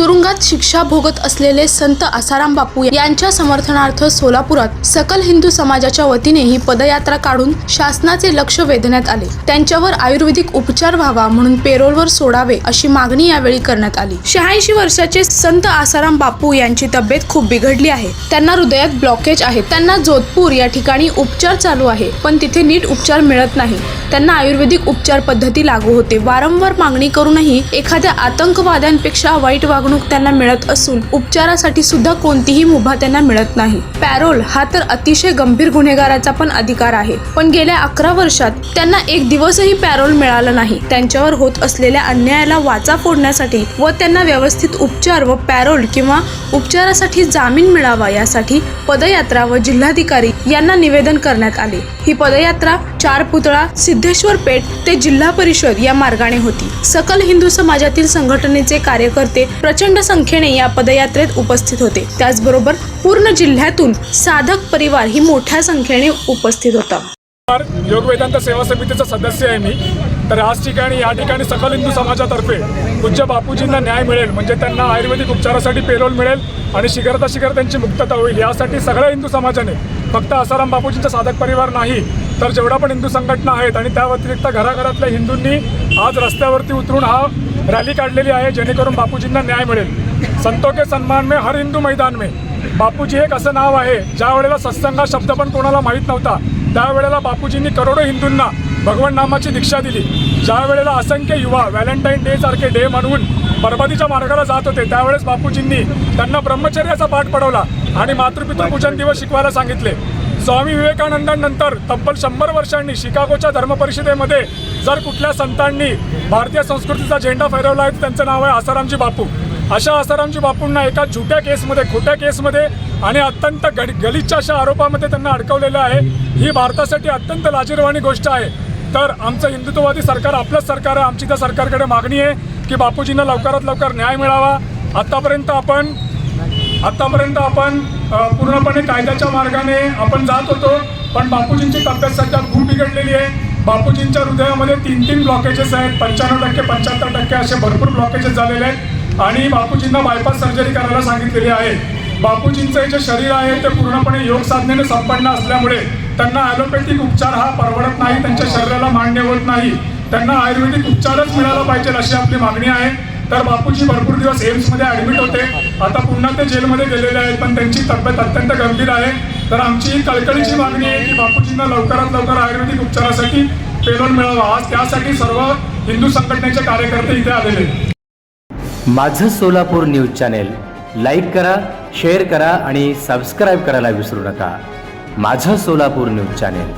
तुरुंगात शिक्षा भोगत असलेले संत आसाराम बापू यांच्या समर्थनार्थ सोलापुरात सकल हिंदू समाजाच्या वतीने ही पदयात्रा काढून शासनाचे लक्ष वेधण्यात आले. त्यांच्यावर आयुर्वेदिक उपचार व्हावा म्हणून पेरोलवर सोडावे अशी मागणी यावेळी करण्यात आली. शहाऐंशी वर्षाचे संत आसाराम बापू यांची तब्येत खूप बिघडली आहे. त्यांना हृदयात ब्लॉकेज आहे. त्यांना जोधपूर या ठिकाणी उपचार चालू आहे पण तिथे नीट उपचार मिळत नाही. त्यांना आयुर्वेदिक उपचार पद्धती लागू होते. वारंवार मागणी करूनही एखाद्या आतंकवाद्यांपेक्षा वाईट वागणूक त्यांना मिळत असून उपचारासाठी सुद्धा कोणतीही मुभा त्यांना मिळत नाही. पॅरोल हा तर अतिशय गंभीर गुन्हेगाराचा पण अधिकार आहे. पण गेल्या अकरा वर्षात त्यांना एक दिवसही पॅरोल मिळालं नाही. त्यांच्यावर होत असलेल्या अन्यायाला वाचा फोडण्यासाठी व त्यांना व्यवस्थित उपचार व पॅरोल किंवा उपचारासाठी जामीन मिळावा यासाठी पदयात्रा व जिल्हाधिकारी यांना निवेदन करण्यात आले. ही पदयात्रा चार पुतळा सिद्धेश्वर पेठ ते जिल्हा परिषद या मार्गाने होती. सकल हिंदू समाजातील संघटनेचे कार्यकर्ते प्रचंड संख्येने या पदयात्रेत उपस्थित होते. त्याचबरोबर पूर्ण जिल्ह्यातून साधक परिवार ही मोठ्या संख्येने उपस्थित होता. नमस्कार. योग वेदांत सेवा समितीचा सदस्य आहे मी. तर आज ठिकाणी या ठिकाणी सकल हिंदू समाजातर्फे पूज्य बापूजींना न्याय मिळेल. म्हणजे त्यांना आयुर्वेदिक उपचारासाठी पेरोल मिळेल आणि शिखरता शिखर त्यांची मुक्तता होईल. यासाठी सगळ्या हिंदू समाजाने फक्त आसाराम बापूजींचा साधक परिवार नाही तर जेवढा पण हिंदू संघटना आहेत आणि त्या व्यतिरिक्त घराघरातल्या हिंदूंनी आज रस्त्यावरती उतरून हा रॅली काढलेली आहे जेणेकरून बापूजींना न्याय मिळेल. संतो के सन्मान में हर हिंदू मैदान में. बापूजी एक असं नाव आहे ज्या वेळेला सत्संगा शब्द पण कोणाला माहीत नव्हता त्यावेळेला बापूजींनी करोडो हिंदूंना भगवान नामाची दीक्षा दिली. ज्या वेळेला असंख्य युवा व्हॅलेंटाईन डे सारखे डे म्हणून बरबादीच्या मार्गाला जात होते त्यावेळेस बापूजींनी त्यांना ब्रह्मचर्याचा पाठ पडवला आणि मातृपितृ पूजन दिवस शिकवायला सांगितले. स्वामी विवेकानंदांनंतर तब्बल शंभर वर्षांनी शिकागोच्या धर्मपरिषदेमध्ये जर कुठल्या संतांनी भारतीय संस्कृतीचा झेंडा फैरवला आहे त्यांचं नाव आहे आसारामजी बापू. अशा आसारामजी बापूंना एका झुट्या केसमध्ये खोट्या केसमध्ये आणि अत्यंत गड गलिच्छ अशा आरोपामध्ये त्यांना अडकवलेलं आहे. ही भारतासाठी अत्यंत लाजीरवाणी गोष्ट आहे. तर आमचं हिंदुत्ववादी सरकार आपलंच सरकार आहे. आमची त्या सरकारकडे मागणी आहे की बापूजींना लवकरात लवकर न्याय मिळावा. आत्तापर्यंत आपण आत्तापर्यंत आपण पूर्णपणे कायद्याच्या मार्गाने आपण जात होतो पण बापूजींची तब्येत सध्या खूप बिघडलेली आहे. बापूजींच्या हृदयामध्ये तीन तीन ब्लॉकेजेस आहेत पंच्याण्णव टक्के पंच्याहत्तर टक्के असे भरपूर ब्लॉकेजेस झालेले आहेत आणि बापूजींना बायपास सर्जरी करायला सांगितलेली आहे. बापूजींचं जे शरीर आहे ते पूर्णपणे योग साधनेने संपन्न असल्यामुळे त्यांना ॲलोपॅथिक उपचार हा परवडत नाही त्यांच्या शरीराला मान्य होत नाही. त्यांना आयुर्वेदिक उपचारच मिळाला पाहिजे अशी आपली मागणी आहे. तर बापूजी भरपूर दिवस एम्समध्ये ॲडमिट होते. आता पुन्हा ते जेलमध्ये गेलेले आहेत पण त्यांची तब्येत अत्यंत गंभीर आहे. तर आमची ही कळकळीची मागणी आहे की बापूजींना लवकरात लवकर आयुर्वेदिक उपचारासाठी पेरोल मिळावा. आज त्यासाठी सर्व हिंदू संघटनेचे कार्यकर्ते इथे आलेले माझं सोलापूर न्यूज चॅनेल लाईक करा शेअर करा आणि सबस्क्राईब करायला विसरू नका. माझं सोलापूर न्यूज चॅनेल.